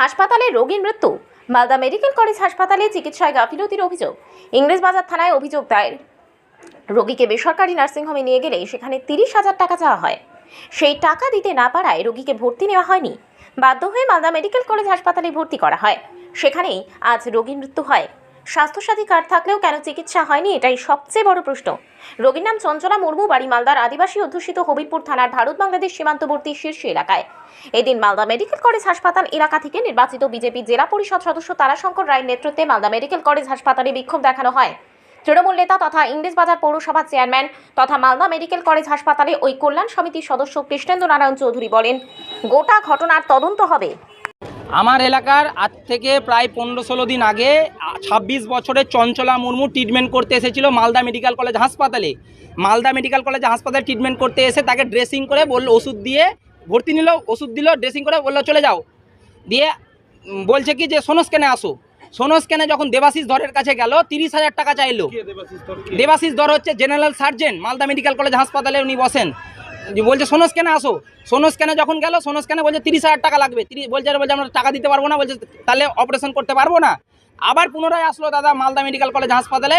হাসপাতালে রোগীর মৃত্যু। মালদা মেডিকেল কলেজ হাসপাতালে চিকিৎসায় গাফিলতির অভিযোগ। ইংরেজবাজার থানায় অভিযোগ দায়ের। রোগীকে বেসরকারি নার্সিংহোমে নিয়ে গেলে সেখানে তিরিশ হাজার টাকা চাওয়া হয়। সেই টাকা দিতে না পারায় রোগীকে ভর্তি নেওয়া হয়নি। বাধ্য হয়ে মালদা মেডিকেল কলেজ হাসপাতালে ভর্তি করা হয়। সেখানেই আজ রোগীর মৃত্যু হয়। স্বাস্থ্যসাথী কার্ড থাকলেও কেন চিকিৎসা হয়নি এটাই সবচেয়ে বড় প্রশ্ন। রোগীর নাম চঞ্চলা মুর্মু, বাড়ি মালদার আদিবাসী অধ্যুষিত হবিবপুর থানার ভারত বাংলাদেশ সীমান্তবর্তী শীর্ষ এলাকায়। এদিন মালদা মেডিকেল কলেজ হাসপাতাল এলাকা থেকে নির্বাচিত বিজেপি জেলা পরিষদ সদস্য তারাশঙ্কর রায়ের নেতৃত্বে মালদা মেডিকেল কলেজ হাসপাতালে বিক্ষোভ দেখানো হয়। তৃণমূল নেতা তথা ইংরেজবাজার পৌরসভার চেয়ারম্যান তথা মালদা মেডিকেল কলেজ হাসপাতালে ওই কল্যাণ সমিতির সদস্য কৃষ্ণেন্দ্র নারায়ণ চৌধুরী বলেন, গোটা ঘটনার তদন্ত হবে। আমার এলাকার আজ থেকে প্রায় পনেরো ষোলো দিন আগে ছাব্বিশ বছরের চঞ্চলা মুর্মু ট্রিটমেন্ট করতে এসেছিল মালদা মেডিকেল কলেজ হাসপাতালে। মালদা মেডিকেল কলেজ হাসপাতালে ট্রিটমেন্ট করতে এসে তাকে ড্রেসিং করে বলল ওষুধ দিয়ে ভর্তি নিল ওষুধ দিল ড্রেসিং করে বলল চলে যাও। দিয়ে বলছে কি যে সোনো স্ক্যানে আসো। সোনো স্ক্যানে যখন দেবাশিস ধরের কাছে গেল তিরিশ হাজার টাকা চাইলো। দেবাশিস ধর হচ্ছে general surgeon Malda medical college হাসপাতালে উনি বসেন। যে বলছে সোনো স্ক্যানে আসো। সোনো স্ক্যানে যখন গেল সোনো স্ক্যানে বলছে তিরিশ হাজার টাকা লাগবে। তিরিশ বলছে বলছে আমরা টাকা দিতে পারব না। বলছে তাহলে অপারেশন করতে পারব না। আবার পুনরায় আসলো দাদা মালদা মেডিকেল কলেজ হাসপাতালে।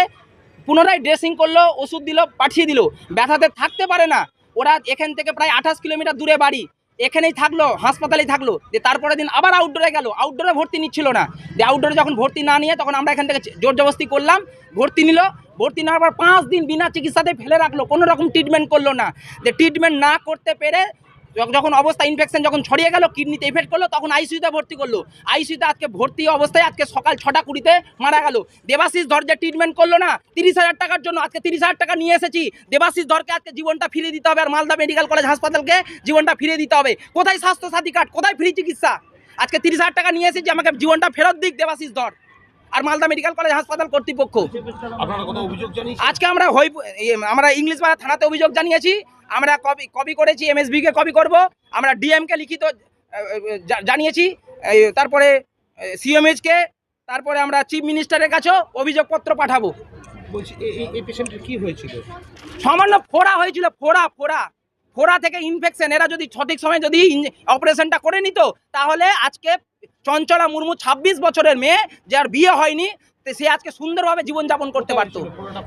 পুনরায় ড্রেসিং করল, ওষুধ দিল, পাঠিয়ে দিল। ব্যথাতে থাকতে পারে না। ওরা এখান থেকে প্রায় আঠাশ কিলোমিটার দূরে বাড়ি। এখানেই থাকল, হাসপাতালেই থাকল। যে তারপরের দিন আবার আউটডোরে গেল। আউটডোরে ভর্তি নিচ্ছিল না। যে আউটডোরে যখন ভর্তি না নিয়ে তখন আমরা এখান থেকে জোর জবস্তি করলাম। ভর্তি নিল। ভর্তি নেওয়ার পর পাঁচ দিন বিনা চিকিৎসাতে ফেলে রাখল। কোনো রকম ট্রিটমেন্ট করল না। যে ট্রিটমেন্ট না করতে পেরে যখন অবস্থা ইনফেকশন যখন ছড়িয়ে গেল কিডনিতে ইফেক্ট করল তখন আইসিউতে ভর্তি করল। আইসিউতে আজকে ভর্তি অবস্থায় আজকে সকাল ছটা কুড়িতে মারা গেল। দেবাশিস ধর যে ট্রিটমেন্ট করল না তিরিশ হাজার টাকার জন্য আজকে তিরিশ হাজার টাকা নিয়ে এসেছি। দেবাশিস ধরকে আজকে জীবনটা ফিরিয়ে দিতে হবে আর মালদা মেডিকেল কলেজ হাসপাতালকে জীবনটা ফিরে দিতে হবে। কোথায় স্বাস্থ্যসাথী কার্ড? কোথায় ফ্রি চিকিৎসা? আজকে তিরিশ হাজার টাকা নিয়ে এসেছি আমাকে জীবনটা ফেরত দিক দেবাশিস ধর। আর মালদা মেডিকেল কলেজ হাসপাতাল কর্তৃপক্ষ। আজকে আমরা ইয়ে, আমরা ইংলিশ বাজার থানাতে অভিযোগ জানিয়েছি আমরা কপি কপি করেছি এমএসবিকে কপি করব। আমরা ডিএমকে লিখিত জানিয়েছি। তারপরে সিএমএইচকে তারপরে আমরা চিফ মিনিস্টারের কাছেও অভিযোগপত্র পাঠাবো। বলছি এই- এই এই পেশেন্টের কি হয়েছিল? সামান্য ফোড়া হয়েছিল ফোড়া ফোড়া। ফোড়া থেকে ইনফেকশন এরা যদি সঠিক সময় যদি অপারেশনটা করে নিত তাহলে আজকে চঞ্চলা মুর্মু ২৬ বছরের মেয়ে যার বিয়ে হয়নি সে আজকে সুন্দরভাবে জীবনযাপন করতে পারতো।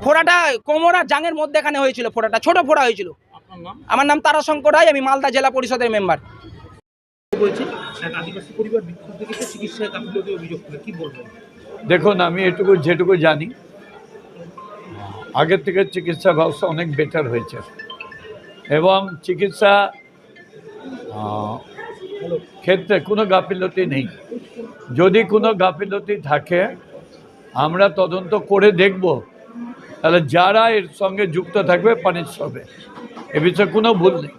ফোড়াটা কোমর আর জাঙের মধ্যেখানে হয়েছিল ফোড়াটা ছোট ফোড়া হয়েছিল। আমার নাম তারাশঙ্কর রায় আমি মালদা জেলা পরিষদের মেম্বার। দেখুন আমি এটুকু যেটুকু জানি আগের থেকে চিকিৎসা ব্যবস্থা অনেক বেটার হয়েছে। এবং চিকিৎসা ক্ষেত্রে কোনো গাফিলতি নেই। যদি কোনো গাফিলতি থাকে আমরা তদন্ত করে দেখব তাহলে যারা এর সঙ্গে যুক্ত থাকবে পানিশ হবে এ বিষয়ে কোনো ভুল নেই।